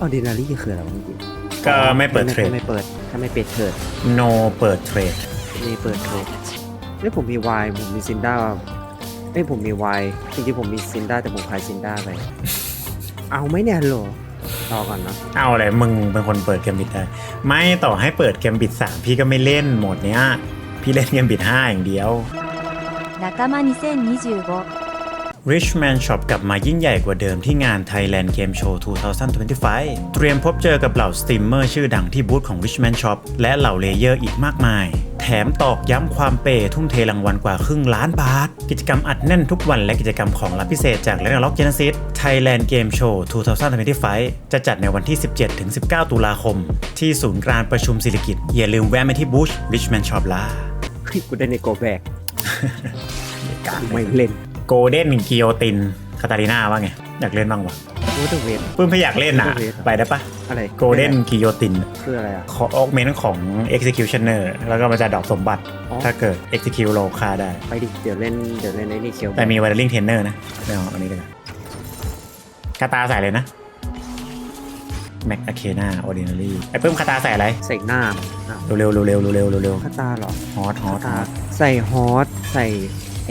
อ้ออร์ดินารี่คืออะไรวะเมื่อกี้ก็ไม่เปิดเทรดไม่เปิด ถ้าไม่เปิดเทรด no เปิดเทรดนี่เปิดเทรดเอ้ยผมมีวายผมมีซินด้าเอ้ยผมมีวายจริงๆผมมีซินด้าแต่ผมขายซินด้าไป เอาไหมเนี่ยฮัลโหลรอก่อนเนาะเอาอะไรมึงเป็นคนเปิดเกมบิดได้ ไม่ต่อให้เปิดเกมบิด3พี่ก็ไม่เล่นโหมดเนี้ย พี่เล่นเกมบิด5อย่างเดียว仲間2025 Richman Shop กลับมายิ่งใหญ่กว่าเดิมที่งาน Thailand Game Show 2025 เตรียมพบเจอกับเหล่าสตรีมเมอร์ชื่อดังที่บูธของ Richman Shop และเหล่าเลเยอร์อีกมากมาย แถมตอกย้ำความเปย์ทุ่มเทรางวัลกว่าครึ่งล้านบาท กิจกรรมอัดแน่นทุกวันและกิจกรรมของรับพิเศษจาก l e g n d Rock Genesis Thailand Game Show 2025 จะจัดในวันที่ 17-19 ตุลาคม ที่ศูนย์การประชุมศิริกิตอย่าลืมแวะมาที่บูธ Richman Shop ล่ะเฮ้ยกูได้ในโกแบกไม่เล่น โกลเด้นกิโอตินคาตาลิน่าว่าไง อยากเล่นบ้างวะวอเตอร์เวท ปื้มพี่อยากเล่นอะโอเคครับไปได้ปะอะไรโกลเด้นกิโยตินคืออะไรอะ ขอออกเมนของ Executioner แล้วก็มันจะดอกสมบัติ อ๋อ ถ้าเกิด Execute โลค่าได้ ไปดิ เดี๋ยวเล่น เดี๋ยวเล่นไอ้นี่เคียวแต่มี w ว r ลิงเทนเนอร์นะไม่เอาอันนี้เลยกันคาตาใส่เลยนะแม็กอะเคนาออร์ดินารีไอ้ปื้มคาตาใส่อะไร ใส่หน้าอ้าวเร็วๆเร็วๆเร็วๆเร็วคาตาเหรอๆฮอตฮอตคาตาใส่ฮอตใส่ ไอ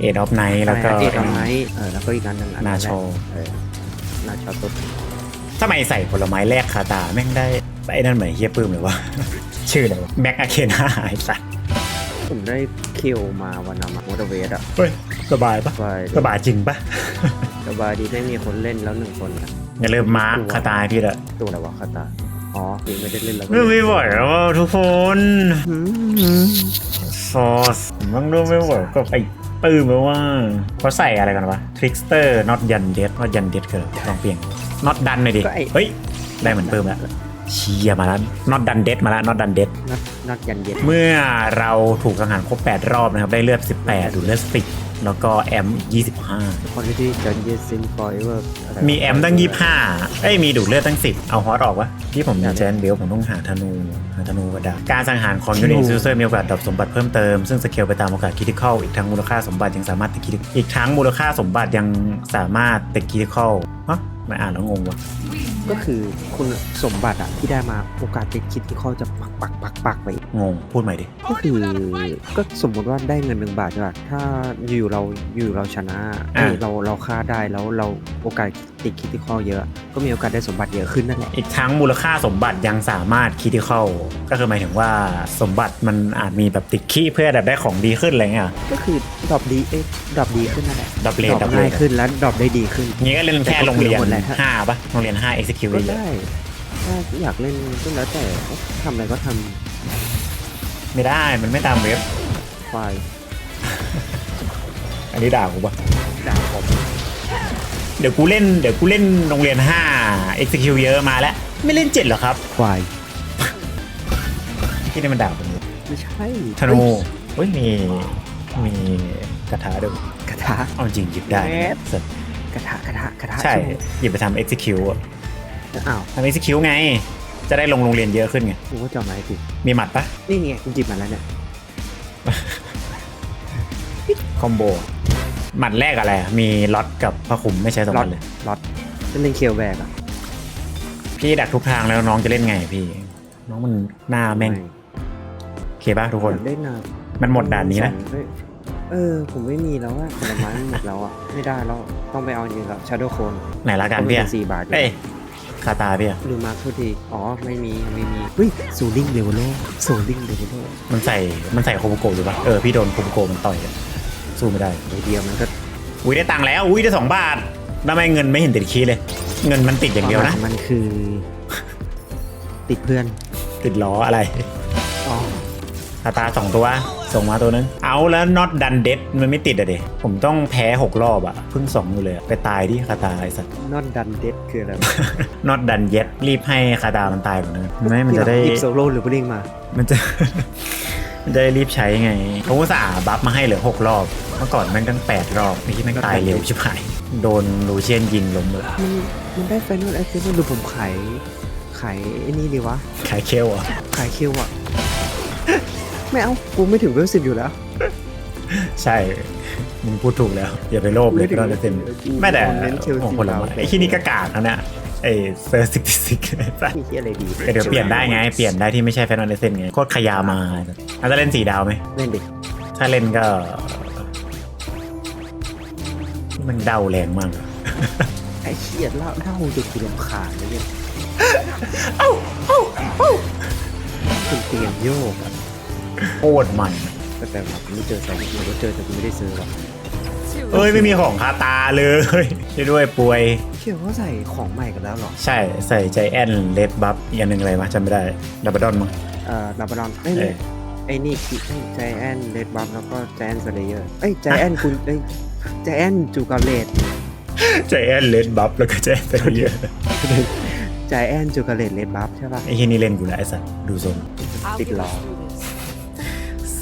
เอ็ดออฟไนท์แล้วก็เอ็ดเอาไม้เออแล้วก็อีกอันหนึ่งอันนานั้นแหโชละเออนาโชตุ๊ดทำไมใส่ผลไม้แรกคาตาแม่งได้ไอ้นั่นเหมือนเฮียปื้มเลยวะชื่ออะไรวะแม็กอะเคนาไอ้สัสผมได้คิวมาวันนั้นมอเตอร์เวทอะเฮ้ยสบายปะสบายสบายจริงปะสบายดีไม่มีคนเล่นแล้วหนึ่งคนอะอย่าลืมมาร์คคาตาให้พี่ละตัวอะไรวะคาตาอ๋อยังไม่ได้เล่นแล้วไม่ไหวแล้วอะทุกคน อืมซอสมันดูไม่ไหวก็ไอ้ปื้มแล้วว่าเขาใส่อะไรกันวะทริกสเตอร์น็อตยันเดดน็อตยันเดดคืออะไรลองเปลี่ยนน็อตดันหน่อยดิเฮ้ย ได้เหมือนปื้มแล้วเชียมาแล้วน็อตดันเดดมาแล้วน็อตดันเดดนัดนัดยันเย็นเมื่อเราถูกสังหารครบ 8 รอบนะครับ ได้เลือด 18 ดูเลือด10 แล้วก็แอม25คอนที่จันเย็นซินฟอยเวอร์อะไรมีแอมตั้ง25เอ้ยมีดูดเลือดตั้ง10เอาฮอตออกวะที่ผมมีแจนเบลผมต้องหาธนูหาธนูกระดาษการสังหารของยูนิตซูเซอร์มีโอกาสดรอปสมบัติเพิ่มเติม ซึ่งสเกลไปตามโอกาสคิติคอลอีกทั้งมูลค่าสมบัติยังสามารถติดคิดอีกทั้งมูลค่าสมบัติยังสามารถติดคิติคอลฮะ ไม่อ่านแล้วงงวะก็คือคุณสมบัติอะที่ได้มาโอกาสติดคิดที่เขาจะปักปักปักปักไปอีกงง พูดใหม่ดิ ก็คือก็สมมติว่าได้เงินหนึ่งบาทใช่ป่ะถ้าอยู่เราอยู่เราชนะเอ้ยเราเราฆ่าได้แล้วเราโอกาส ติดคิดที่ข้อเยอะ ก็มีโอกาสได้สมบัติเยอะขึ้นนั่นแหละ อีกทั้งมูลค่าสมบัติยังสามารถคิติคอลก็คือหมายถึงว่าสมบัติมันอาจมีแบบติดขี้เพื่อแบบได้ของดีขึ้นอะไรเงี้ยก็คือดรอปดีเอ้ยดรอปดีขึ้นนั่นแหละดรอปเลทดรอปดรอปเลทง่ายขึ้นแล้วดรอปได้ดีขึ้น งี้ก็เล่นแค่โรงเรียนแต่ก็คือหมดแหละห้าปะโรงเรียนห้า execute ก็เยอะได้ถ้าอยากเล่นก็แล้วแต่ทำอะไรก็ทไม่ได้มันไม่ตามเว็บำควายอันนี้ด่ากูปะด่าผม เดี๋ยวกูเล่นเดี๋ยวกูเล่นโรงเรียน5 execute เยอะมาแล้ว ไม่เล่น7เหรอครับควายที่นี่มันด่าผมอยู่ไม่ใช่ธนูเฮ้ยมีมีกระทะด้วยกระทะเอาจริงหยิบได้แหมเสร็จกระทะกระทะกระทะใช่ไหมหยิบไปทำ execute อะอ้าวทำ execute ไง จะได้ลงโรงเรียนเยอะขึ้นไงกูก็จะเอาไม้ผิดมีหมัดปะนี่ไงกูจิบมาแล้วเนี่ยคอมโบ หมัดแรกอะไรอะมีล็อตกับพระคุมไม่ใช่สมล็อบัตติเลย ล็อตเล่นเคียวแบกอะพี่ดักทุกทางแล้วน้องจะเล่นไงพี่ น้องมันหน้าแม่งโอเคป่ะทุกคนอยากเล่นนะมันหมดด่านนี้นะเฮ้ยเออ ผมไม่มีแล้วอะผลไม้มันหมดแล้วอะไม่ได้แล้ว ต้องไปเอาอย่างอื่นแล้วชาโดว์โคนไหนละกันพี่อะสี่บาทเอ้ยคาตาพี่อะดูมาร์คทุกทีอ๋อ ไม่มี ไม่มีเฮ้ยสูลิงเดวโลสูลิงเดวโลมันใส่มันใส่โคบุโกะอยู่ปะเออพี่โดนโคบุโกะมันต่อยอะ สู้ไม่ได้ไอเดียมันก็อุ้ยได้ตังค์แล้ว อุ้ยได้สองบาททำไมเงินไม่เห็นติดคีย์เลย เงินมันติดอย่างเดียวนะควมหมมันคือ ติดเพื่อนติดล้ออะไรอ๋อคาตาสองตัว ส่งมาตัวนึง เอาแล้วน็อตดันเด็ดมันไม่ติดอะเดผมต้องแพ้หกรอบอะเพิ่งสองอยู่เลยอะไปตายที่คาตาไอสัตว์นอนดันเด็ดคืออะไรน็อตดันเย็ดรีบให้คาตามันตายก่อนนะไม่มันจะได้หยิบโซโล่หรือบุลิงมา มันจะ มันจะได้รีบใช้ไงเขาอุตส่าห์บัฟมาให้เหลือหกรอบ เมื่อก่อนแม่งตั้งแปดรอบนี่ที่แม่งตายเร็วชิบหาย โดนลูเชียนยิงล้มเลยมันมันได้ไฟนอลไอเทมหรือผมขายขายไอ้นี่ดีวะ ขายเคลอะขายคิวอะ ไม่เอากูไม่ถึงเวลสิบอยู่แล้ว ใช่มึงพูดถูกแล้ว อย่าไปโลภเลยไม่ถึงเราจะเต็มกูไม่แต่เน้นเชลซีโอ้โหผลไม้ไอ้ที่นี่ก็กากนะเนี่ย ไอ้เซอร์ซิกซิกมีที่อะไรดีเดี๋ยวเปลี่ยนได้ไง เปลี่ยนได้ที่ไม่ใช่แฟนอลเลเซนไง โคตรขยามาอาจจะเล่นสีดาวไหม เล่นดิถ้าเล่นก็ มันเดาแรงมากอะไอ้เชี่ยเล่าเล่าจนกูรำคาญเลยเนี่ยคุณเตรียมโยกอะโคตรมันแต่แต่แบบไม่เจอใส่หรือว่าเจอแต่กูไม่ได้ซื้อหรอก เอ้ยไม่มีของคาตาเลยช่วยด้วยป่วยเชื่อว่าใส่ของใหม่กันแล้วเหรอ ใช่ใส่ใจแอนเลดบัฟอีกอันหนึ่งอะไรมาจำไม่ได้ดับเบิลดอนมั้ง เอ่อลาบารอนไอ้ยเอนี่อไอ้นี่คิใจแอนเลดบัมแล้วก็ใจแอนสเลเยอร์เอ้ยใจแอนคุณเอ้ยใจแอนจูกาเลตใจแอนเลดบัฟแล้วก็ใจแอนเตเยอร์ใจแอนจูกาเลตเลดบัฟใช่ป่ะ ไอ้ที่นี่เล่นกูแล้วไอ้สัสดูทรงติดล้อ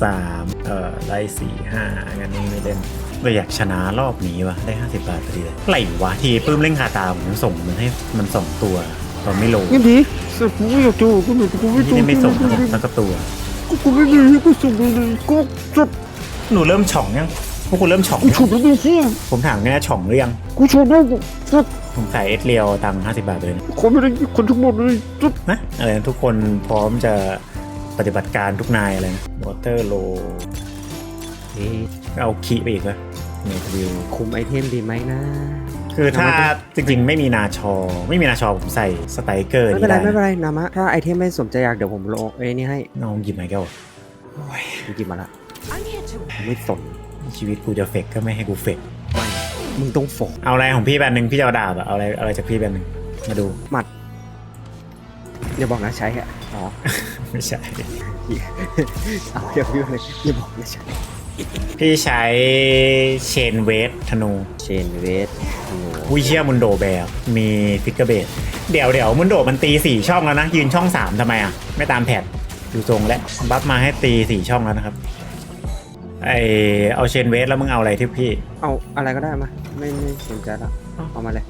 สามเอ่อไล่สี่ห้างั้นนี่ไม่เล่น เราอยากชนะรอบนี้วะได้ 50 บาทพอดีเลยไหลวะทีปื้มเล่นคาตาผมยังส่งมันให้มันสองตัวตอนไม่โหลยังดีสุดกูไม่อยากจูกูไม่กูไม่ที่จูนี่ไม่ส่งนะครับสักตัวกูกูไม่ดีกูส่งไปเลยกูสุดหนูเริ่มช่องยังพวกคุณเริ่มช่องกูยังฉุดแล้วดูสิผมถามแค่ช่องหรือยังกูฉุดแล้วสุดผมขายเอสเรียวตังค์50บาทไปเลยนะคนไม่ได้คนทั้งหมดเลยสุดนะอะไรนะทุกคนพร้อมจะปฏิบัติการทุกนายอะไรนะวอเตอร์โลเอ๊ะเอาคีไปอีกวะเนวิวคุมไอเทมดีไหมนะ คือถ้าจริงๆ ไม่มีนาชอ ไม่มีนาชอผมใส่สไตรเกอร์ไม่นี่เป็นไรได้ไม่เป็นนะไรนามะถ้าไอเทมไม่สมใจอยากเดี๋ยวผมโลงไอ้นี่ให้น้องหยิบไหมแก้วกูกินมาละไม่สนชีวิตกูจะเฟกก็ไม่ให้กูเฟกไม่มึงต้องโฟกเอาอะไรของพี่แบนหนึ่งพี่จะเอาดาบอะเอาอะไรเอาอะไรจากพี่แบนหนึ่งมาดูหมัดอย่าบอกนะใช้อะอ๋อไม่ใช่ เอาอย่าพูดเลยอย่าบอกนะใช้ พี่ใช้เชนเวทธนูเชนเวสโอ้โหวิเชียมุนโดแบร์มีฟิกเกอร์เบดเดี๋ยวเดี๋ยวมุนโดมันตีสี่ช่องแล้วนะ ยืนช่องสามทำไมอะ ไม่ตามแผนดูทรงแล้วบัฟมาให้ตีสี่ช่องแล้วนะครับ ไอเอาเชนเวทแล้วมึงเอาอะไรที่พี่เอาอะไรก็ได้มาไม่ไม่สนใจละเอามาเลย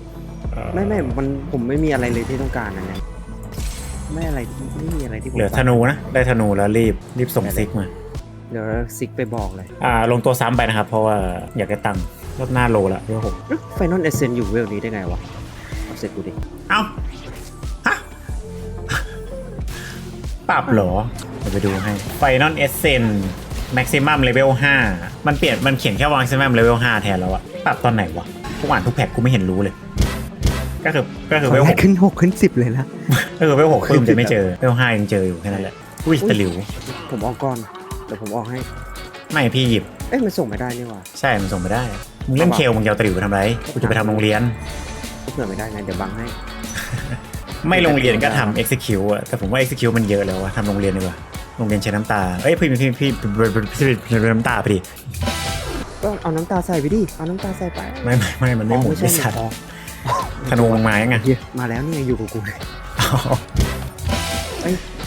ไม่ไม่มันผมไม่มีอะไรเลยที่ต้องการนะเนี่ยไม่อะไรไม่มีอะไรที่ผมเหลือธนูนะ ได้ธนูแล้วรีบรีบส่งซิกมา เดี๋ยวซิกไปบอกเลย อ่า ลงตัวซ้ำไปนะครับ เพราะว่าอยากได้ตังค์รอบหน้าโลละเรื่องหกไฟนอลเอเซนอยู่เวลนี้ได้ไงวะ เอาเสร็จกูดิ เอ้า ฮะ ปรับเหรอเดี๋ยวไปดูให้ไฟนอลเอเซนแม็กซิมัมเลเวล5มันเปลี่ยน มันเขียนแค่วางซิมัมเลเวล5แทนแล้วอะปรับตอนไหนวะกูอ่านทุกแพทกูไม่เห็นรู้เลย ก็คือ ก็คือเวลหกขึ้นหกขึ้นสิบเลยนะก็คือเวลหกปื้มจะไม่เจอเวลห้ายังเจออยู่แค่นั้นแหละอุ้ยตะหลิว ผมออกก่อนเดี๋ยวผมออกให้ ไม่พี่หยิบ เอ้ยมันส่งไม่ได้นี่หว่าใช่ มันส่งไม่ได้มึงเล่นเคลมึงจะเอาตะหลิวไปทำไรกูจะไปทำโรงเรียน เผื่อไม่ได้ไงเดี๋ยวบังให้ ไม่โรงเรียนก็ทำ execute อะแต่ผมว่า execute มันเยอะแล้วอะทำโรงเรียนดีกว่าโรงเรียนใช้น้ำตาเอ้ยพี่พี่พี่พี่พี่พี่น้ำตาพอดีก็เอาน้ำตาใส่ไปดิเอาน้ำตาใส่ไปไม่ไม่ไม่มันไม่หมุนอ๋อไม่ใช่สัตว์อ๋อธนูมึงมายังไงเฮียมาแล้วนี่ไงอยู่กับกูเลยอ๋อเอ้ยแ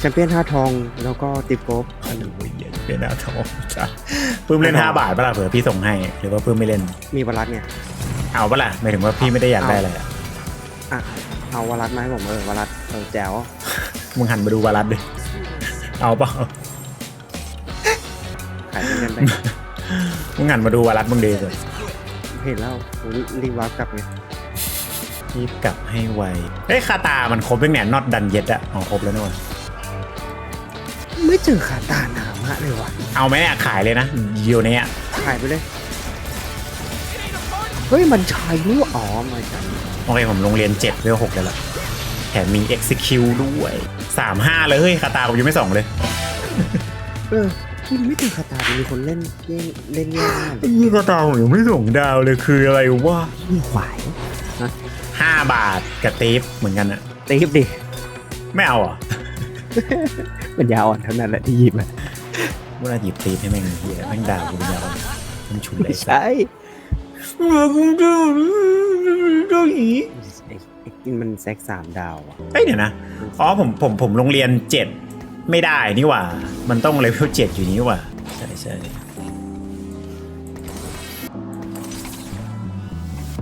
ชมเปี้ยนห้าทอง แล้วก็ติดโกบโอ้ยเดี๋ยวนะโทษจ้ะปื้มเล่น5บาทปะล่ะเผื่อพี่ส่งให้ หรือว่าปื้มไม่เล่น มีวรัตเนี่ยเอาปะล่ะหมายถึงว่าพี่ไม่ได้อยากได้อะไรอะอะเอาวรัตมาให้ผมเออวรัตเออแจ๋วมึงหันมาดูวารัสดิเอาเปล่าขายเป็นกันไปมึงหันมาดูวารัสมึงดีเลยเห็นแล้วโอ้ยรีบวาร์ปกลับไงรีบกลับให้ไวเอ้ยคาตามันครบยังเนี่ยน็อตดันเย็ดอะอ๋อครบแล้วนี่หว่า ไม่เจอขาตาหนามะเลยว่ะเอาไหมอะขายเลยนะอยู่เนี่ยขายไปเลย เฮ้ย มันชายรู้อ๋อมาจากโอเคผมโรงเรียน7เวล6เลยละแถมมี execute ด้วย3-5เลยเฮ้ยคาตาผมยังไม่ส่องเลยเออคุณไม่เจอขาตามีคนเล่นเล่นเล่นแย่มากเลยยี่คาตาผมยังไม่ส่งดาวเลยคืออะไรวะมีหวายห้าบาทกับตีฟเหมือนกันอะตีบดิไม่เอาเหรอะ มันยาอ่อนเท่านั้นแหละที่หยิบอะเวลาหยิบตีฟให้แม่งเฮียแม่งด่ากูเป็นยาวมันฉุนเลยใช่ไอ้ไอ้กินมันแซกสามดาวอะเฮ้ยเดี๋ยวนะ อ๋อผมผมผมโรงเรียนเจ็ดไม่ได้นี่หว่า มันต้องเลเวลเจ็ดอยู่นี่หว่า ใช่ใช่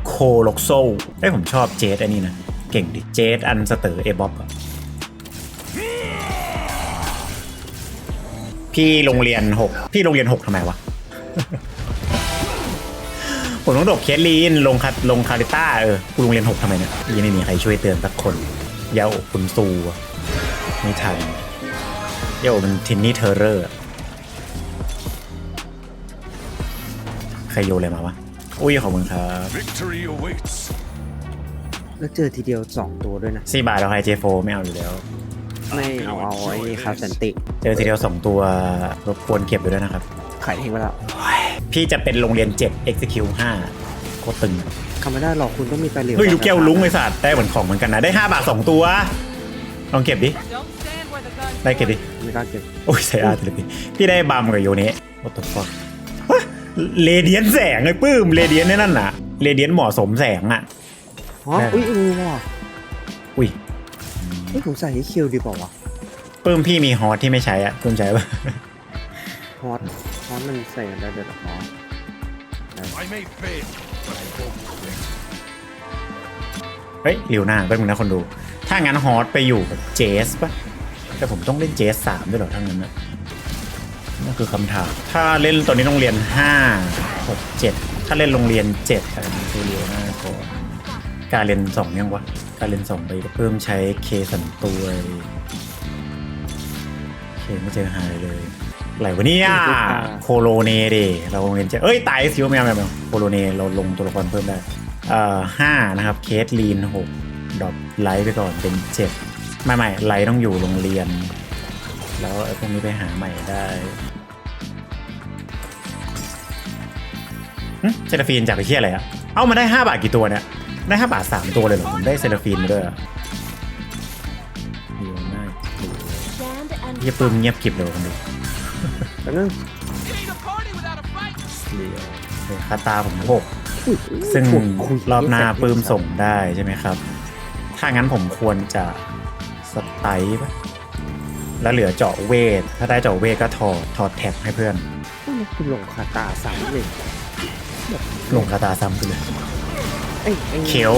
โคโลกโซเอ้ยผมชอบเจสอันนี้นะ เก่งดิ เจสอันสเตอร์เอบ๊อบอะ พี่โรงเรียนหกพี่โรงเรียนหกทำไมวะผมผมต้องดบเคสลีนลงคาลงคาริต้าเออกูโรงเรียนหกทำไมเนี่ยยังไม่มีใครช่วยเตือนสักคนเย้าคุณซูอะไม่ทันเย้ามันทินนี่เทอร์เรอร์อะใครโยนอะไรมาวะ อุ้ยขอบคุณครับ Victory awaits. แล้วเจอทีเดียวสองตัวด้วยนะ สี่บาทเราไฮเจโฟไม่เอาอยู่แล้ว ไม่เอาเอาไอ้นี่ครับสันติเจอทีเดียวสองตัวรบกวนเก็บไปด้วยนะครับ ขายทิ้งไปแล้วพี่จะเป็นโรงเรียน7 execute 5โคตรตึงทำไม่ได้หรอกคุณต้องมีตาเหลียวเฮ้ยลูกแก้วลุ้งไอ้สัตว์ได้เหมือนของเหมือนกันนะ ได้ 5 บาท 2 ตัว ลองเก็บดิ ได้เก็บดิ ไม่กล้าเก็บ โอ้ยใส่อาร์ตเลยพี่พี่ได้บัมกับโยเนะ what the fuck เรเดียนแสงไอ้ปื้มเรเดียนนั่นน่ะเรเดียนเหมาะสมแสงอะอ๋อได้อุ้ยเออว่ะอุ้ย เฮ้ยผมใส่ให้คิวดีเปล่าวะปื้มพี่มีฮอตที่ไม่ใช้อะปื้มใช้ปะฮอตฮอตมันใส่ได้เดี๋ยวหรอฮอต I may fail, but I won't quit. เฮ้ยริวหน้าแป๊บนึงนะคนดู ถ้างั้นฮอตไปอยู่กับเจสปะแต่ผมต้องเล่นเจสสามด้วยเหรอทั้างนั้นนะนั่นคือคำถาม ถ้าเล่นตอนนี้โรงเรียนห้าหกเจ็ดถ้าเล่นโรงเรียนเจ็ดอันนี้คือเรียวหน้าก่อน การเรียนสองยังวะ การเรียนสองไปเพิ่มใช้เคสันตัวเคไม่เจอหายเลยไหลวะเนี่ยโคโลเนเดเราโรงเรียนเจ็ดเอ้ยตายสิวไม่เอาไม่เอาไม่เอาโคโลเนเราลงตัวละครเพิ่มได้เอ่อห้านะครับเคสลีนหกดรอปไลท์ไปก่อนเป็นเจ็ดไม่ไม่ไลท์ต้องอยู่โรงเรียน แล้วไอ้พวกนี้ไปหาใหม่ได้เซราฟีนจากไอ้เที่ยอะไรอะเอ้ามาได้ 5 บาทกี่ตัวเนี่ย ได้5บาท3ตัวเลยเหรอผมได้เซราฟีนมาด้วยอะเดี๋ยวน่าดูเงียบปึ้มเงียบกริบเลยคนดูแล้วนึงเดี๋ยวเดี๋ยวคาตาผมหกอุ้ยซึ่งคุยรอบหน้าปื้มส่งได้ใช่ไหมครับ ถ้างั้นผมควรจะสไตล์ปะแล้วเหลือเจาะเวท ถ้าได้เจาะเวทก็ถอดถอดแท็บให้เพื่อนคุณลงคาตาสามเลยลงคาตาซ้ำไปเลย เอ้ยไอ้เขียว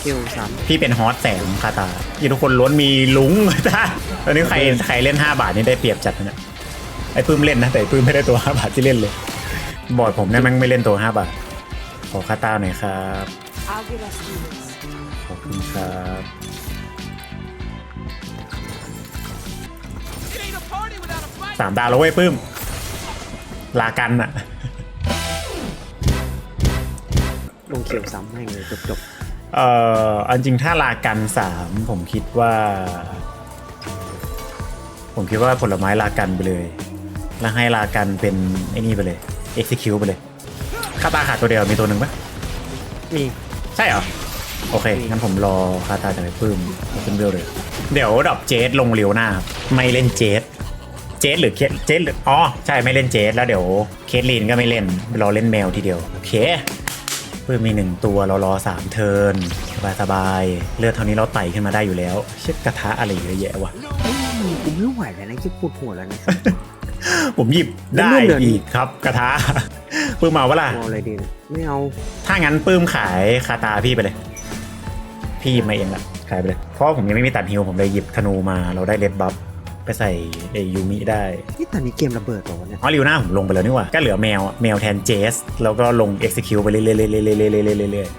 เคียวสามพี่เป็นฮอตแสงคาตายี่ทุกคนล้วนมีลุงตาตอนนี้ใครใครเล่น 5 บาทนี่ได้เปรียบจัดนะเนี่ยไอ้ปื้มเล่นนะแต่ไอ้ปื้มไม่ได้ตัว 5 บาทที่เล่นเลย บอร์ดผมเนี่ยแมันไม่เล่นตัว 5 บาท ขอคาตาหน่อยครับขอบคุณครับสามดาวแล้วเว้ยปื้มลากันอะ ลงเขียวซ้ำให้เลยจบจบเอ่ออันจริงถ้าลากันสามผมคิดว่า ผมคิดว่าผลไม้ลากันไปเลย แล้วให้ลากันเป็นไอ้นี่ไปเลย execute ไปเลยคาตาขาดตัวเดียวมีตัวหนึ่งปะมีใช่เหรอ โอเค งั้นผมรอคาตาจากไอ้ปื้มเอาขึ้นเวลเลย เดี๋ยวดับเจสลงเร็วหน้าครับไม่เล่นเจสเจสหรือเคสเจสหรืออ๋อ ใช่ไม่เล่นเจสแล้วเดี๋ยวเคสลีนก็ไม่เล่นรอเล่นแมวทีเดียว โอเคเพิ่มมีหนึ่งตัวเรารอสามเทิร์นสบายสบายๆเลือดเท่านี้เราไต่ขึ้นมาได้อยู่แล้ว เช็ดกระทะอะไรเยอะแยะวะกูไม่ไหวแล้วนะที่ปวดหัวแล้วนะ ผมหยิบได้แล้วเลื่อนเดือนอีกครับกระทะปื้มเอาวะล่ะเอาอะไรดีนะไม่เอา ถ้างั้นปื้มขายคาตาพี่ไปเลย พี่หยิบมาเองละขายไปเลย เพราะผมยังไม่มีตัดฮิวผมเลยหยิบธนูมาเราได้เลดบัฟไป ใส่ไอยูมิได้นี่ตอนนี้เกมระเบิดเหรอวะเนี่ยอ๋อลิวหน้าผมลงไปแล้วนี่หว่าก็เหลือแมวอะแมวแทนเจส แล้วก็ลง execute ไปเรื่อยๆเรื่อยๆเรื่อยๆเรื่อยๆเรื่อยๆ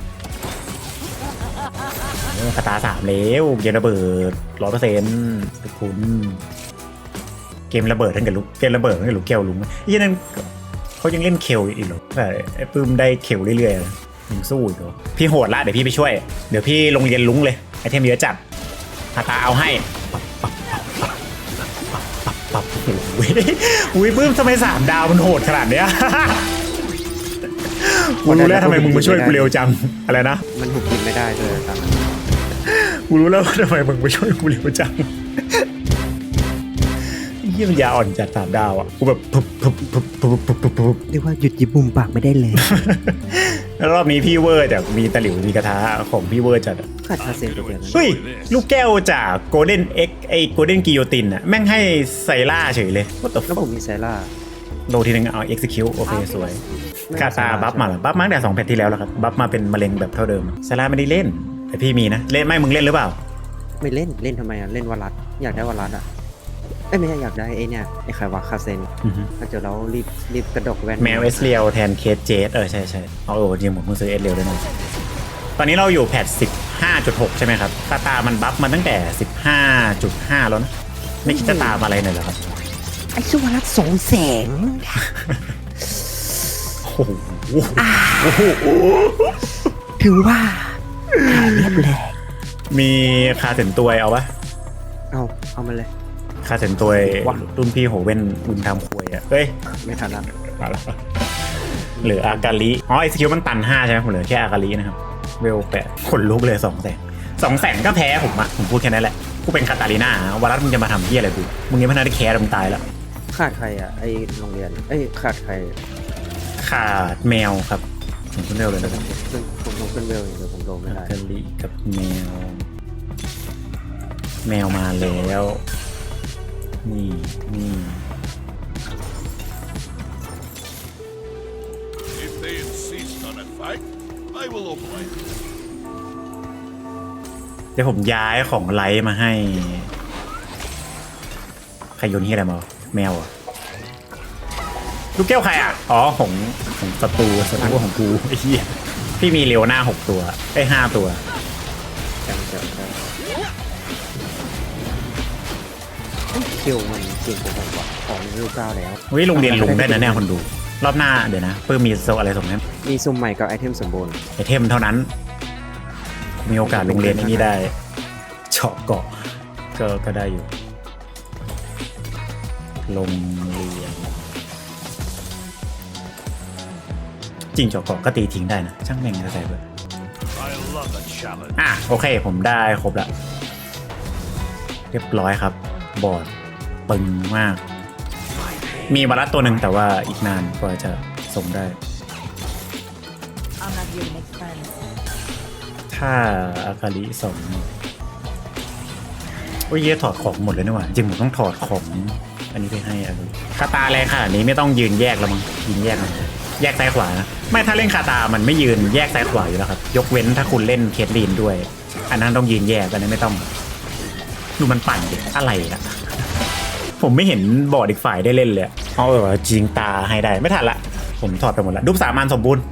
โอ้คาตาสามแล้วเกมระเบิดร้อยเปอร์เซ็นต์คุณเกมระเบิดทั้งกับลูกเกมระเบิดทั้งกับลูกแก้วลุงยี่นั่นเขายังเล่นเคลอีกเหรอแต่ไอ้ปื้มได้เคลเรื่อยๆนะยังสู้อีกเหรอพี่โหดละเดี๋ยวพี่ไปช่วย เดี๋ยวพี่ลงเรียนลุงเลยไอเทมเยอะจัดคาตาเอาให้ ปรับโอ้ยอุ้ยปื้มทำไมสามดาวมันโหดขนาดเนี้ยกูรู้แล้วทำไมมึงมาช่วยกูเร็วจังอะไรนะมันหุบกินไม่ได้เลยตอนนั้นกูรู้แล้วว่าทำไมมึงมาช่วยกูเร็วจังเยี่ยมนยาอ่อนจัดสามดาวอะกูแบบพุบพุบพุบพุบพุบพุบพุบเรียกว่าหยุดยิบมุมปากไม่ได้เลย แล้วรอบนี้พี่เวอร์แต่มีตะหลิวมีกระทะของพี่เวอร์จัดอะขาดคาเซนตัวเดียวนะเฮ้ย ลูกแก้วจากโกลเด้นเอ็กไอโกลเด้นกิโยตินอะแม่งให้ไซล่าเฉยเลย What the แล้ว fuck ผมมีไซร่าโดนทีนึงเอา execute โอเคสวย กาตาบัฟมาเหรอบัฟมาตั้งแต่สองแพทที่แล้วแล้วครับ บัฟมาเป็นมะเร็งแบบเท่าเดิมซาร่าไม่ได้เล่น แต่พี่มีนะ เล่นไม่มึงเล่นหรือเปล่า ไม่เล่นเล่นทำไมอะเล่นวารัสอยากได้วารัสอะ เอ้ยไม่ใช่อยากได้ไอ้เนี่ยไอ้ใครวะคาเซนอือฮึ ถ้าเจอแล้วรีบรีบกระดกแว่นแมวเอสเรียวแทนเคสเจสเออ ใช่ใช่เอาเออจริงผมเพิ่งซื้อเอสเรียวด้วยนะตอนนี้เราอยู่แพท15.6ใช่ไหมครับคาตามันบัฟมาตั้งแต่15.5แล้วนะไม่คิดจะตามอะไรหน่อยเหรอครับไอ้สุวรรณสองแสงโอ้โหถือว่าหายเรียบเลยมีคาเซนตัวยเอาปะเอาเอามาเลย คาเซนตัวยว้ารุ่นพี่โหเว่นบุญทำควยอะเฮ้ย ไม่ทันแล้วมาแล้วเหลืออากาลิอ๋อไอสกิลมันตันห้าใช่ไหมผมเหลือแค่อากาลินะครับ เวลแปดขนลุกเลยสองแสนสองแสนก็แพ้ผมอะผมพูดแค่นั้นแหละ กูเป็นคาตาลีน่าวารัสมึงจะมาทำเฮียอะไรกู มึงยังไม่ทันได้แคร์มึงตายแล้ว ขาดใครอะไอ้โรงเรียนเอ้ยขาดใคร ขาดแมวครับผมคุณเร็วเลยเดี๋ยนะวคผรับมขึ้นผมลงขึ้นเวลอย่างเดียวผมโดนไม่อาได้กาลิกับแมว แมวมาแล้ว นี่นี่ If they insist on a fight, I will oblige. เดี๋ยวผมย้ายของไลท์มาให้ใครโยนที่อะไรมาแมวอะลูกแก้วใครอะ อ๋อของของศัตรูศัตรูของกูไอ้เหี้ยพี่มีเรียวหน้าหกตัวไอ้ห้าตัว เอ้ยคิวมันเก่งกว่าผมว่ะของวิวเก้าแล้ววิโรงเรียนลุงได้นะเนี่ยคนดู รอบหน้าเดี๋ยวนะเพิ่มมีโซอะไรส่งนั้นมีซุ่มใหม่กับไอเทมสมบูรณ์ไอเทมเท่านั้น มีโอกาสโรงเรียนไอ้นี้ได้เฉาะเกาะก็ก็ได้อยู่โรงเรียนจริงเฉาะเกาะก็ตีทิ้งได้นะช่างแม่งจะใส่เบอร์ I love a challenge. อะโอเคผมได้ครบละเรียบร้อยครับ บอร์ด ปึงมาก มีบารัสตัวหนึ่งแต่ว่าอีกนานกว่าจะส่งได้ ถ้าอาคาริสองโอ้ยเยถอดของหมดเลยนี่หว่าจริงผมต้องถอดของอันนี้ไปให้อาคาริคาตาแรงขนาดนี้ไม่ต้องยืนแยกแล้วมั้งยืนแยกมันแยกซ้ายขวานะไม่ถ้าเล่นคาตามันไม่ยืนแยกซ้ายขวาอยู่แล้วครับ ยกเว้นถ้าคุณเล่นเคทลีนด้วย อันนั้นต้องยืนแยกอันนั้ไม่ต้องดูมันปั่นอะไรอะ ผมไม่เห็นบอร์ดอีกฝ่ายได้เล่นเลยเอาแบบว่าจริงตาให้ได้ไม่ทันละ ผมถอดไปหมดละรูปสามัญสมบูรณ์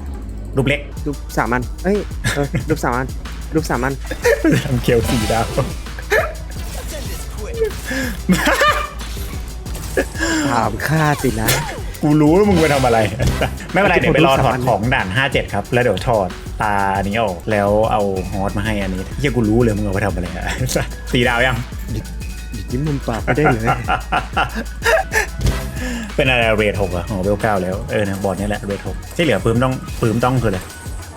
รูปเล็กรูปสามัญเอ้ยเออรูปสามัญรูปสามัญทำเคียวสี่ดาวถามค่าสินะ กูรู้ว่ามึงไปทำอะไร ไม่เป็นไรไอ้เดี๋ยวไปรอถอดคนรู้สามัญของด่าน 57 ครับ แล้วเดี๋ยวถอดตาอันนี้ออกแล้วเอาฮอตมาให้อันนี้เฮียกูรู้เลยมึงเอาไปทำอะไรอะสี่ดาวยัง ยิ้มมุมปากไม่ได้เลย เป็นอะไรเรทหกอะอ๋อเวลเก้าแล้ว เออนะบอร์ดนี้แหละเรทหกที่เหลือปื้มต้องปื้มต้องคืออะไร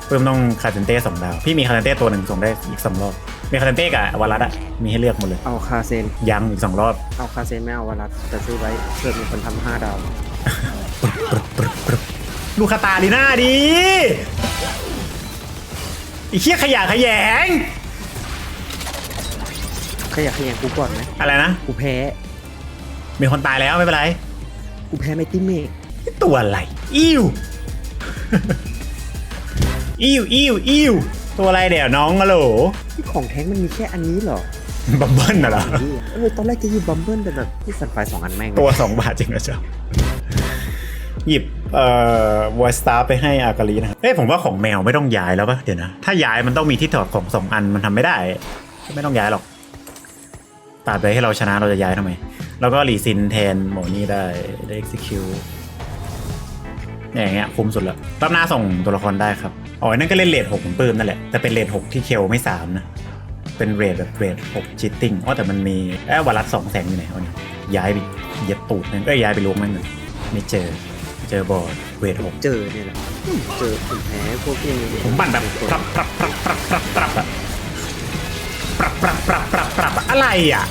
ปื้มต้องคาเซนเต้สองดาว พี่มีคาเซนเต้ตัวหนึ่งส่งได้อีกสองรอบ มีคาเซนเต้กับวารัสอะมีให้เลือกหมดเลย เอาคาเซน ยังอีกสองรอบ เอาคาเซนไม่เอาวารัสแต่ซื้อไว้เพื่อมีคนทำห้าดาวดูคาตาลีน่าดีไอ้เหี้ยขยะขยง ขยักขยันกูก่อนไหมอะไรนะ กูแพ้ มีคนตายแล้วไม่เป็นไร กูแพ้ไมติเมกนี่ตัวอะไร อิ้วอิ้วอิ้วอิ้วตัวอะไรเดี๋ยวน้องอะโหลที่ของแท้งมันมีแค่อันนี้เหรอบัมเบิ้ลน่ะเหรอเออตอนแรกจะหยิบบัมเบิลแต่แบบที่สันไฟสองอันแม่งตัวสองบาทจริงเหรอเจ้าหยิบเอ่อวอยสตาร์ไปให้อากาลีนะครับเอ้ยผมว่าของแมวไม่ต้องย้ายแล้วปะเดี๋ยวนะ ถ้าย้ายมันต้องมีที่ถอดของสองอันมันทำไม่ได้ ไม่ต้องย้ายหรอก ตัดไปให้เราชนะเราจะย้ายทำไม แล้วก็รีซินแทนหมอนี่ได้ได้ execute เนี่ยอย่างเงี้ยคุ้มสุดละรอบหน้าส่งตัวละครได้ครับ อ๋อนั่นก็เล่นเลทหกของปื้มนั่นแหละ แต่เป็นเลทหกที่เคลไม่สามนะ เป็นเรทแบบเรทหกจิตติ้งอ๋อแต่มันมีแอบวารัสสองแสงอยู่ไหนวะเนี่ยย้ายไปเหย็บตูดนั่นก็ย้ายไปล้วงมันหนึ่งไม่เจอ เจอบอร์ดเรทหกเจอเนี่ยแหละเจอผมแพ้พวกที่ผมปั่นแบบปรับปรับปรับปรับปรับปรับอะ ปรับปรับปรับปรับปรับอะไรอะ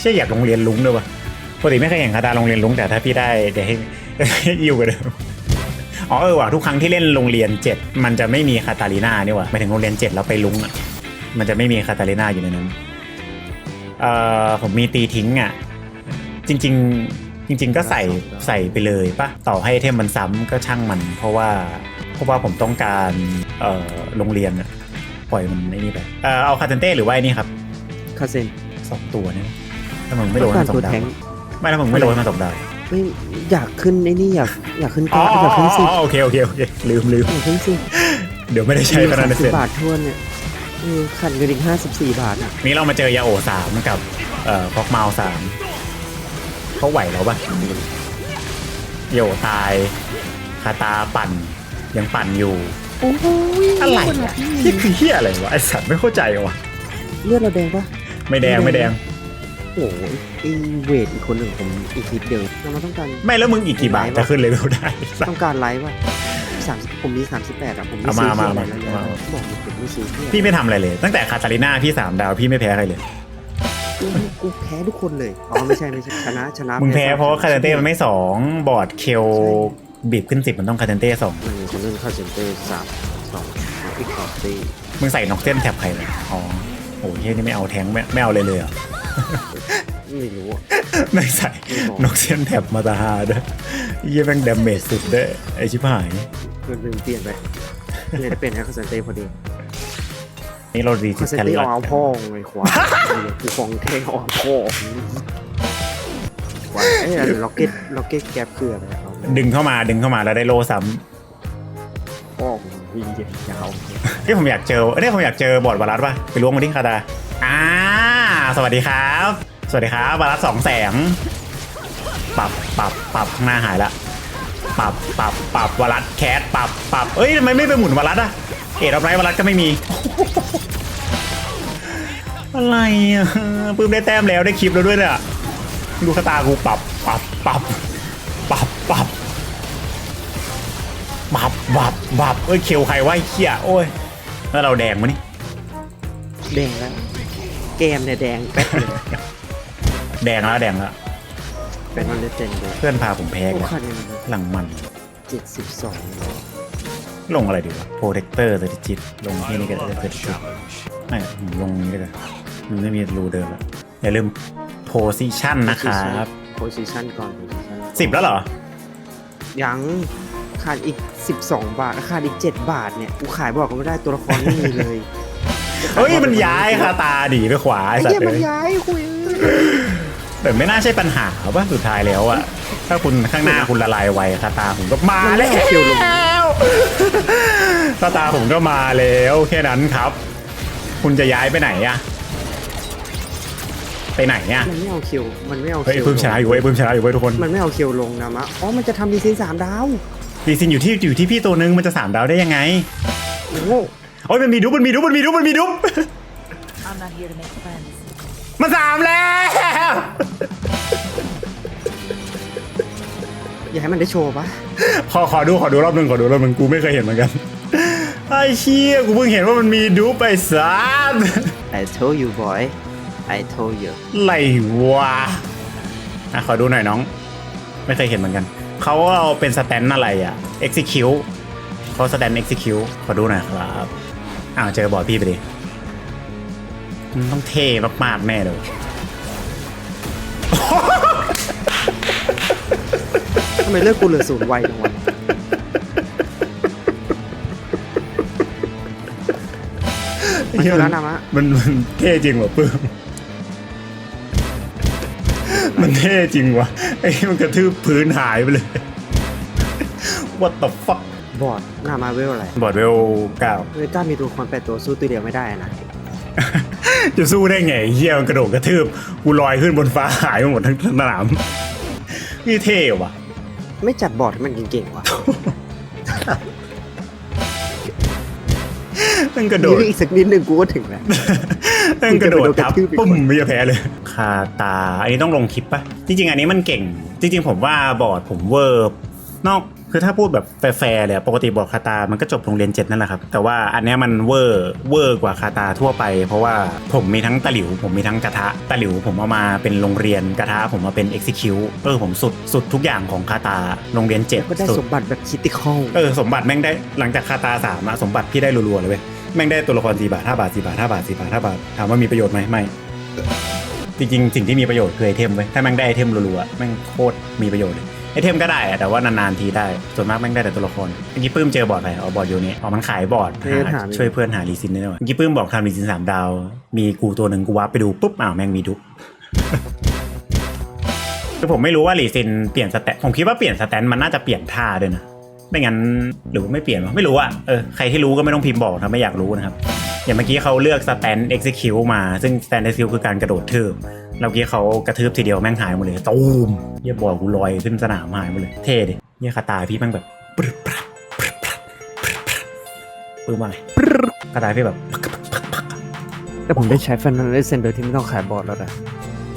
เชื่ออยากโรงเรียนลุงด้วยวะปกติไม่เคยเห็นคาตาโรงเรียนลุงแต่ถ้าพี่ได้เดี๋ยวให้ให้อิวกันเดิมอ๋อเออว่ะทุกครั้งที่เล่นโรงเรียนเจ็ดมันจะไม่มีคาตาลีนานี่ว่ะหมายถึงโรงเรียนเจ็ดแล้วไปลุงอะมันจะไม่มีคาตาลีนาอยู่ในนั้นเอ่อผมมีตีทิ้งอะจริง ๆ จริง ๆ ก็ใส่ใส่ไปเลยปะต่อให้เทมมันซ้ำก็ช่างมัน เพราะว่าเพราะว่าผมต้องการเอ่อโรงเรียนอะ ปล่อยมันไอ้นี่ไปเอ่อเอาคาเทนเต้หรือว่าไอ้นี่ครับคาเซนสองตัวเนี่ยถ้ามึงไม่โดต้อนงการสอตัวงดาแทวงไม่ถ้ามึงไม่โดนมันสองดาวไม่อยากขึ้นไอ้นี่อยากอยากขึ้นอ๋อเก้าอยากขึ้นสิบโอเคโอเคโอเคลืมลืมอยากขึ้นสิบเดี๋ยวไม่ได้ใช้พนันมีเสร็จ30บาททวนเนี่ยเออขันเงินอีกห้าสิบสี่บาทอะนี่เรามาเจอยาโอสามกับเอ่อพอกเมาสามเขาไหวแล้วปะโยตายคาตาปั่นยังปั่นอยู่ โอ้โหอะไรอะนี่คือเฮียอะไรวะไอสัตว์ไม่เข้าใจวะเลือดเราแดงปะไม่แดงไม่แดงโอ้โหไอ้เวทอีกคนหนึ่งผมอีกนิดเดียวเรามาต้องการไม่แล้วมึงอีกกี่บาทจะขึ้นเลเวลได้ต้องการไลฟ์ป่ะสามผมมีสามสิบแปดอะผมไม่เอาซื้มาอมาเที่ยวอะไรมาแล้วมาบอกเลยผมไม่ซื้อเที่ยวพี่ไม่ทำอะไรเลย ตั้งแต่คาตาลิน่าพี่สามดาวพี่ไม่แพ้ใครเลยกูกูแพ้ทุกคนเลย อ๋อไม่ใช่ไม่ใช่ชนะชนะ มึงแพ้เพราะว่าคาเทนเต้มันไม่ไม่สองบอร์ดเคล บีบขึ้นสิบมันต้องคาเทนเต้สองมันมีคนเล่นเข้าเซ็นเตอร์สามสองอีกสองตีมึงใส่น็อกเส้นแถบใครเลยอ๋อโอ้ยเฮียนี่ไม่เอาแทงค์ไม่ไม่เอาเลยเลยเหรอ ไม่รู้อะไม่ใส่ไม่บอกนกเส้นแถบมาตาฮาด้วยเยี่ยแม่งดาเมจสุดด้วยไอชิบหายเงินลืมเปลี่ยนไปเนี่ยจะเป็นแอคเซนเต้พอดีนี่เราดีคจิอนตเซนกันเต้ละเอาพ่องเลยควายกูฟองเท่เอาพ่อควายเอ้ยล็อกเก็ตล็อกเก็ตแก๊ปคืออะไรเอา ดึงเข้ามาดึงเข้ามาแล้วได้โลซ้พ่อวิ่งยาวำที่ผมอยากเจอเอ้ยผมอยากเจอบอร์ดบาลัสป่ะไปล้วงมาที่คาตาอ่าสวัสดีครับ สวัสดีครับบาลัสสองแสงปรับปรับปรับข้างหน้าหายละปรับปรับปรับบาลัสแคสปรับปรับเอ้ยทำไมไม่ไปหมุนบาลัสอะเอ็ดเอาไรบาลัสก็ไม่มี อะไรอะปื้มได้แต้มแล้วได้คลิปแล้วด้วยเนี่ยดูคาตากูปรับปรับปรับปรับ ปรับปรับปรับปรับเอ้ยเคียวใครวะไอ้เขี้ยโอ้ยแล้วเราแดงมั้นี่แดงแล้วแกมเนี่ยแดงแป๊ดเลยแดงแล้วแดงแล้วเป็นมันเลเจนเลยเพื่อนพาผมแพ้โอ้กันคันหลังมันเจ็ดสิบสองลงอะไรดีวะโปรเทคเตอร์สติจิตลงที่นี่ก็ได้เกิดชุดไม่ผมลงนี้ก็ได้มันไม่มีรูเดิมแล้วอย่าลืมโพซิชันนะครับโพซิชันก่อนโพซิชันสิบแล้วเหรอ ยังขาดอีกสิบสองบาทขาดอีกเจ็ดบาทเนี่ยกูขายบอกก็ไม่ได้ตัวละครไม่มีเลยเฮ้ยมันย้ายคาตาดีไปขวาไอ้ไอ้สัตเหี้ยว์มันเลยย้ายคุยแต่ไม่น่าใช่ปัญหาป่ะสุดท้ายแล้วอะถ้าคุณข้างหน้าคุณละลายไวคาตาผมก็มามันแล้ไม่เอาเคียวลงวคาตาผมก็มาแล้วแค่นั้นครับ คุณจะย้ายไปไหนอะ ไปไหนอะมันไม่เอาคิว มันไม่เอาเฮ้ยคิวเพิ่มชนะอยู่เว้ยเพิ่มชนะอยู่เว้ยทุกคนมันไม่เอาคิวลงนะมะ อ๋อ มันจะทำดีซีสามดาว ดีซินอยู่ที่อยู่ที่พี่ตัวนึงมันจะสามดาวได้ยังไงโอ้โหโอ้ยมันมีดุ๊บมันมีดุ๊บมันมีดุ๊บมันมีดุ๊บ I'm not here to make friends มันสามแล้ว อย่าให้มันได้โชว์ปะขอขอดูขอดูรอบหนึ่งขอดูรอบหนึ่งกูไม่เคยเห็นเหมือนกัน ไอ้เชี่ยกูเพิ่งเห็นว่ามันมีดุ๊บไปสามไอ้ told you boy I told you อะไรวะอะขอดูหน่อยน้อง ไม่เคยเห็นเหมือนกัน เขาเอาเป็นสแตนอะไรอะ execute เขาสแตน execute ขอดูหน่อยครับอ้าวเจอบอร์ดพี่ไปดิมันต้องเท่มากๆแน่เลยทำไมเลือกกูเหลือศูนย์ไวจังวะมันคือร้านอะมะ มันมันเท่จริงว่ะปื้ม มันเท่จริงว่ะไอ้มันกระทืบพื้นหายไปเลย What the fuck บอร์ดหน้ามาเวลอะไรบอร์ดเวลเก้าเวต้ามีตัวละครแปดตัวสู้ตัวเดียวไม่ได้นะจะสู้ได้ไงเฮียมันกระโดดกระทืบกูลอยขึ้นบนฟ้าหายไปหมดทั้งสนามนี่เท่ว่ะ ไม่จัดบอร์ดให้มันเก่งๆวะมันกระโดดนี่อีกสักนิดหนึ่งกูก็ถึงแล้ว มันกระโดดทับกูจะไปโดนกระทืบอีกปุ้มคนไม่จะแพ้เลย คาตา อันนี้ต้องลงคลิปปะจริง ๆ อันนี้มันเก่ง จริง ๆ ผมว่าบอร์ดผมเวอร์นอกคือถ้าพูดแบบแฟร์ๆเลยอะปกติบอร์ดคาตา มันก็จบโรงเรียนเจ็ดนั่นแหละครับ แต่ว่าอันเนี้ยมันเวอร์เวอร์กว่าคาตาทั่วไป เพราะว่าผมมีทั้งตะหลิว ผมมีทั้งกระทะตะหลิว ผมเอามาเป็นโรงเรียนกระทะผมมาเป็น execute เออผมสุดสุดทุกอย่างของคาตาโรงเรียนเจ็ดก็ได้สุดสมบัติแบบคิติคอลเออสมบัติแม่งได้หลังจากคาตาสามอะสมบัติพี่ได้รัวๆเลยเว้ย แม่งได้ตัวละครสี่บาทห้าบาทสี่บาทห้าบาทสี่บาทห้าบาทถามว่ามีประโยชน์ไหมไม่จริงๆสิ่งที่มีประโยชน์คือไอเทมเว้ยถ้าแม่งได้ไอเทมรัวๆแม่งโคตรมีประโยชน์เลยไอเทมก็ได้อะแต่ว่านานๆทีได้ส่วนมากแม่งได้แต่ตัวละครเมื่อกี้ปื้มเจอบอร์ดอะไรเอาบอร์ดอยู่นี่อ๋อมันขายบอร์ดหาช่วยเพื่อนหารีซินได้ด้วยเมื่อกี้ปื้มบอกทำรีซินสามดาว มีกูตัวหนึ่งกูวับไปดูปุ๊บอ้าวแม่งมีดุ๊บคือผมไม่รู้ว่าหลีซินเปลี่ยนสแตนผมคิดว่าเปลี่ยนสแตนมันน่าจะเปลี่ยนท่าด้วยนะ ไม่งั้นหรือว่าไม่เปลี่ยนวะไม่รู้อะเออใครที่รู้ก็ไม่ต้องพิมพ์บอกนะไม่อยากรู้นะครับ อย่างเมื่อกี้เขาเลือกสแตน execute มาซึ่งสแตน execute คือการกระโดดทืบแล้วเมื่อกี้เขากระทืบทีเดียวแม่งหายหมดเลยตูมเยี่ยบอลกูลอยขึ้นสนามหายหมดเลยเท่ดิเนี่ยคาตาพี่แม่งแบบปรึบปรับปรึบปรับปรึบปรับปึ้มอะไรคาตาพี่แบบแต่ผมได้ใช้แฟนนันเซนโดยที่ไม่ต้องขายบอร์ดแล้วนะ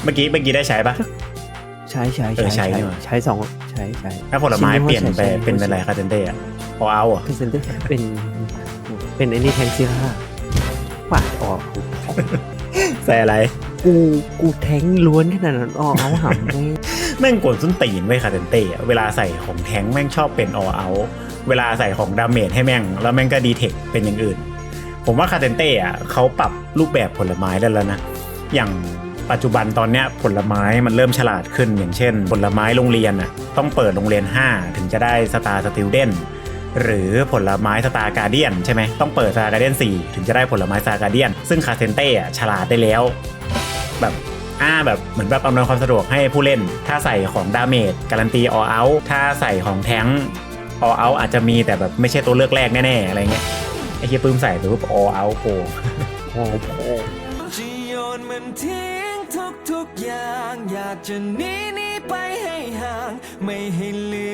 เมื่อกี้เมื่อกี้ได้ใช้ปะ ใช้ใช้เออใช้ใช้ใช้นี่หว่า ใช้สองใช้ใช้ถ้าผลไม้เปลี่ยนไปใช้ใช้เป็นอะไรคาเทนเต้อะพอเอาอะพรีเซนเตอร์เป็นเป็นไอ้นี่แทงซีร่าปาดออกใส่อะไร กูกูแทงล้วนขนาดนั้นอ๋อเอาหำไม่ แม่งกวนส้นตีนไว้ยคาเทนเต้อะเวลาใส่ของแท้งแม่งชอบเป็นออเอาเวลาใส่ของดาเมจให้แม่ง แล้วแม่งก็ดีเทคเป็นอย่างอื่น ผมว่าคาเทนเต้อะเขาปรับรูปแบบผลไม้ได้แล้วนะ อย่าง ปัจจุบันตอนเนี้ยผลไม้มันเริ่มฉลาดขึ้น อย่างเช่น ผลไม้โรงเรียนอะต้องเปิดโรงเรียน 5 ถึงจะได้สตาร์สติลเดนหรือผลไม้สตาร์การเดียนใช่ไหมต้องเปิดสตาร์การเดียน4ถึงจะได้ผลไม้สตาร์การเดียน ซึ่งคาเทนเต้อะฉลาดได้แล้ว แบบอ่าแบบเหมือนแบบอำนวยความสะดวกให้ผู้เล่น ถ้าใส่ของดาเมจการันตีออเอาถ้าใส่ของแท้งออเอาอาจจะมีแต่แบบไม่ใช่ตัวเลือกแรกแน่ๆอะไรเงี้ยไอ้เฮียปื้มใส่ไปปุ๊บออเอาโผล่โอ้โหจะโยนมัน ทุกทุกๆอย่าง อยากจะหนีหนีไปให้ห่าง ไม่ให้เหลือ